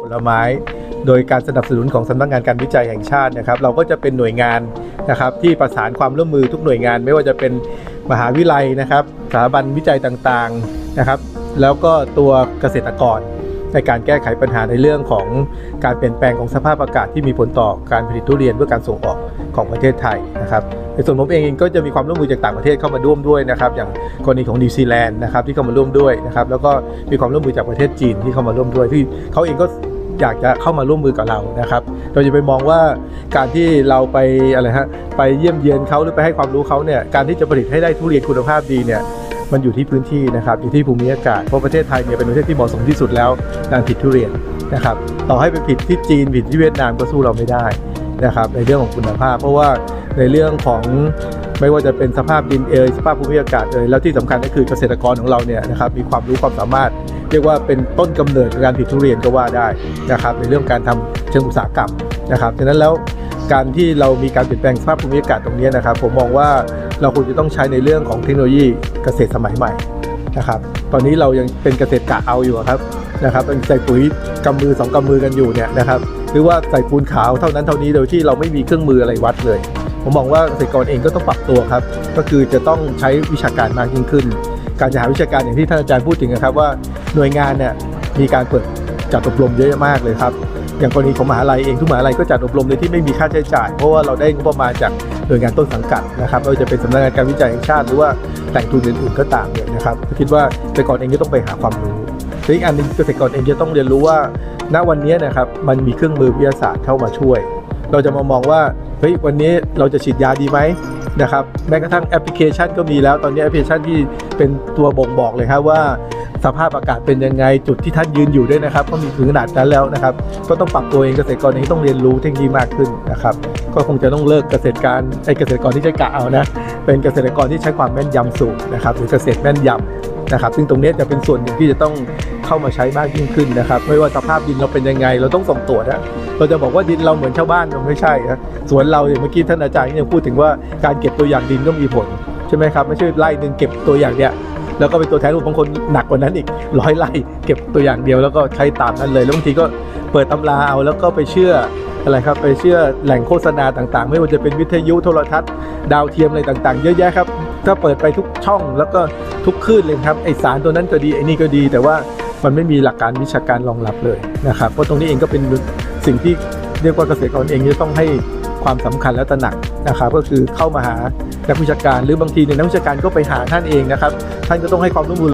ผลไม้โดยการสนับสนุนของสำนักงานการวิจัยแห่งชาตินะครับเราก็จะเป็นหน่วยงานนะครับที่ประสานความร่วมมือทุกหน่วยงาน ไม่ว่าจะเป็นมหาวิทยาลัยนะครับสถาบันวิจัยต่างๆนะครับ แล้วก็ตัวเกษตรกร ในการแก้ไขปัญหาในเรื่องของการเปลี่ยนแปลงของสภาพอากาศที่มีผลต่อการผลิตทุเรียนเพื่อการส่งออกของประเทศไทยนะครับในส่วนผมเองก็จะมีความร่วมมือจากต่างประเทศเข้ามาร่วมด้วยนะครับอย่างกรณีของนิวซีแลนด์นะครับที่เข้ามาร่วมด้วยนะครับแล้วก็มีความร่วมมือจากประเทศจีนที่เข้ามาร่วมด้วยที่เขาเองก็อยากจะเข้ามาร่วมมือกับเรานะครับ เราจะไปมองว่าการที่เราไปอะไรฮะไปเยี่ยมเยียนเขาหรือไปให้ความรู้เขาเนี่ยการที่จะผลิตให้ได้ทุเรียนคุณภาพดีเนี่ย มันอยู่ที่พื้นที่นะครับอยู่ที่ภูมิอากาศเพราะประเทศไทยเนี่ยเป็นประเทศที่เหมาะสมที่สุดแล้วการผลิตทุเรียนนะครับต่อให้ไปผิดที่จีนผิดที่เวียดนามก็สู้เราไม่ได้นะครับในเรื่องของคุณภาพ เพราะว่าในเรื่องของไม่ว่าจะเป็นสภาพดินเอยสภาพภูมิอากาศเอยแล้วที่สำคัญก็คือเกษตรกรของเราเนี่ยนะครับมีความรู้ความสามารถ เรียกว่าเป็นต้นกำเนิดการผลิตทุเรียนก็ว่าได้นะครับในเรื่องการทำเชิงอุตสาหกรรมนะครับฉะนั้นแล้วการที่เรามีการเปลี่ยนแปลงสภาพภูมิอากาศตรงนี้นะครับผมมองว่า เราควรจะต้องใช้ในเรื่องของเทคโนโลยีเกษตรสมัยใหม่นะครับตอนนี้เรายังเป็นเกษตรกะเอาอยู่ครับนะครับใส่ปุ๋ยกำมือสองกำมือกันอยู่เนี่ยนะครับหรือว่าใส่ปูนขาวเท่านั้นเท่านี้โดยที่เราไม่มีเครื่องมืออะไรวัดเลย ผมมองว่าเกษตรกรเองก็ต้องปรับตัวครับ ก็คือจะต้องใช้วิชาการมากยิ่งขึ้น การจะหาวิชาการอย่างที่ท่านอาจารย์พูดถึงนะครับว่าหน่วยงานเนี่ยมีการเปิดจัดอบรมเยอะมากเลยครับ อย่างกรณีของมหาลัยเองทุกมหาลัยก็จัดอบรมโดยที่ไม่มีค่าใช้จ่าย เพราะว่าเราได้งบประมาณจากหน่วยงานต้นสังกัดนะครับไม่ว่าจะเป็นสำนักงานการวิจัยแห่งชาติหรือว่าแหล่งทุนอื่นๆก็ตามเนี่ยนะครับคิดว่าเกษตรกรเองก็ต้องไปหาความรู้และอีกอันหนึงเกษตรกรเองจะต้องเรียนรู้ว่า ณวันนี้นะครับมันมีเครื่องมือวิทยาศาสตร์เข้ามาช่วย เราจะมามองว่าเฮ้ยวันนี้เราจะฉีดยาดีไหมนะครับแม้กระทั่งแอปพลิเคชันก็มีแล้วตอนนี้แอปพลิเคชันที่เป็นตัวบ่งบอกเลยครับว่า สภาพอากาศเป็นยังไงจุดที่ท่านยืนอยู่ด้วยนะครับ ก็มีถึงขนาดนั้นแล้วนะครับ ก็ต้องปรับตัวเองเกษตรกรเองต้องเรียนรู้เทคโนโลยีมากขึ้นนะครับ ก็คงจะต้องเลิกเกษตรการไอ้เกษตรกรที่ใช้กะเอานะเป็นเกษตรกรที่ใช้ความแม่นยำสูงนะครับหรือเกษตรแม่นยำนะครับ ซึ่งตรงนี้จะเป็นส่วนหนึ่งที่จะต้องเข้ามาใช้มากยิ่งขึ้นนะครับ ไม่ว่าสภาพดินเราเป็นยังไง เราต้องส่งตรวจนะเราจะบอกว่าดินเราเหมือนชาวบ้านมันไม่ใช่นะสวนเราเนี่ยเมื่อกี้ท่านอาจารย์ยังพูดถึงว่าการเก็บตัวอย่างดินก็มีผลใช่ไหมครับไม่ใช่ไล่หนึ่งเก็บตัวอย่างเนี้ย แล้วก็เป็นตัวแทนรูปบางคนหนักกว่านั้นอีกร้อยไร่เก็บตัวอย่างเดียวแล้วก็ใช้ตามนั้นเลยแล้วบางทีก็เปิดตำราเอาแล้วก็ไปเชื่ออะไรครับไปเชื่อแหล่งโฆษณาต่างๆ ไม่ว่าจะเป็นวิทยุโทรทัศน์ ดาวเทียมอะไรต่างๆ เยอะแยะครับถ้าเปิดไปทุกช่องแล้วก็ทุกคลื่นเลยครับไอสารตัวนั้นก็ดีไอนี่ก็ดี แต่ว่ามันไม่มีหลักการวิชาการรองรับเลยนะครับเพราะตรงนี้เองก็เป็นสิ่งที่เรียกว่าเกษตรกรเองจะต้องให้ ความสำคัญและตระหนักนะครับก็คือเข้ามาหานักวิชาการ หรือบางทีเนี่ยนักวิชาการก็ไปหาท่านเองนะครับ ท่านก็ต้องให้ความร่วมมือ